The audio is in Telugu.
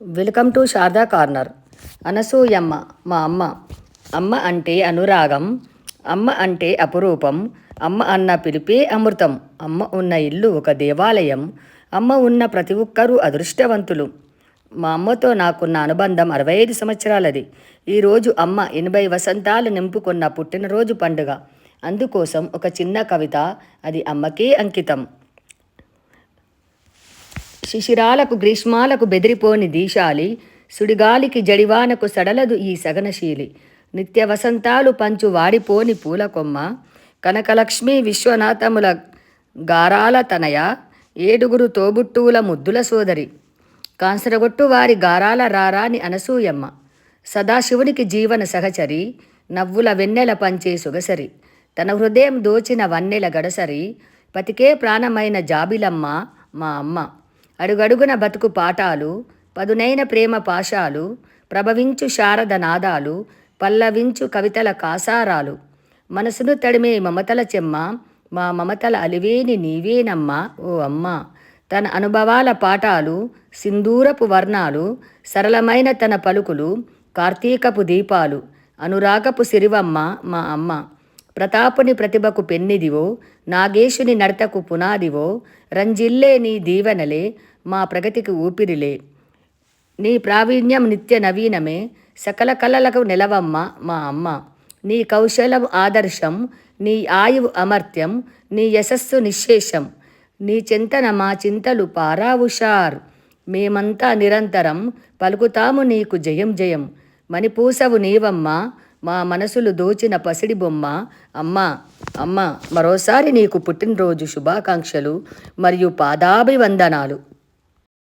Welcome to Sharada corner. Anasuyamma మా అమ్మ. అమ్మ అంటే అనురాగం అమ్మ అంటే అపురూపం అమ్మ అన్న పిలిపే అమృతం అమ్మ ఉన్న ఇల్లు ఒక దేవాలయం అమ్మ ఉన్న ప్రతి ఒక్కరూ అదృష్టవంతులు. మా అమ్మతో నాకున్న అనుబంధం అరవై ఐదు సంవత్సరాలది ఈరోజు అమ్మ ఎనభై వసంతాలు నింపుకున్న పుట్టినరోజు పండుగ. అందుకోసం ఒక చిన్న కవిత అది అమ్మకే అంకితం. శిశిరాలకు గ్రీష్మాలకు బెదిరిపోని దీశాలి. సుడిగాలికి జడివానకు సడలదు ఈ సగనశీలి. నిత్య వసంతాలు పంచు వాడిపోని పూల కొమ్మ కనకలక్ష్మి విశ్వనాథముల గారాల తనయ. ఏడుగురు తోబుట్టువుల ముద్దుల సోదరి. కాంసరగొట్టు వారి గారాల రారాని అనసూయమ్మ. సదాశివునికి జీవన సహచరి. నవ్వుల వెన్నెల పంచే సుగసరి. తన హృదయం దోచిన వన్నెల గడసరి. పతికే ప్రాణమైన జాబిలమ్మ మా అమ్మ. అడుగడుగున బతుకు పాఠాలు పదునైన ప్రేమ పాశాలు ప్రభవించు శారద నాదాలు పల్లవించు కవితల కాసారాలు. మనసును తడిమే మమతల చెమ్మ మా మమతల అలివేని నీవేనమ్మా ఓ అమ్మ. తన అనుభవాల పాఠాలు సింధూరపు వర్ణాలు సరళమైన తన పలుకులు కార్తీకపు దీపాలు అనురాగపు సిరివమ్మ మా అమ్మ. ప్రతాపుని ప్రతిభకు పెన్నిదివో నాగేశుని నడతకు పునాదివో రంజిల్లే నీ దీవెనలే మా ప్రగతికి ఊపిరిలే. నీ ప్రావీణ్యం నిత్య నవీనమే సకల కళలకు నిలవమ్మ మా అమ్మ. నీ కౌశలం ఆదర్శం నీ ఆయువు అమర్త్యం నీ యశస్సు నిశ్శేషం. నీ చింతన మా చింతలు పారావుషార్ మేమంతా నిరంతరం పలుకుతాము నీకు జయం జయం. మణిపూసవు నీవమ్మ మా మనసులు దోచిన పసిడి బొమ్మ. అమ్మ అమ్మ మరోసారి నీకు పుట్టినరోజు శుభాకాంక్షలు మరియు పాదాభివందనాలు.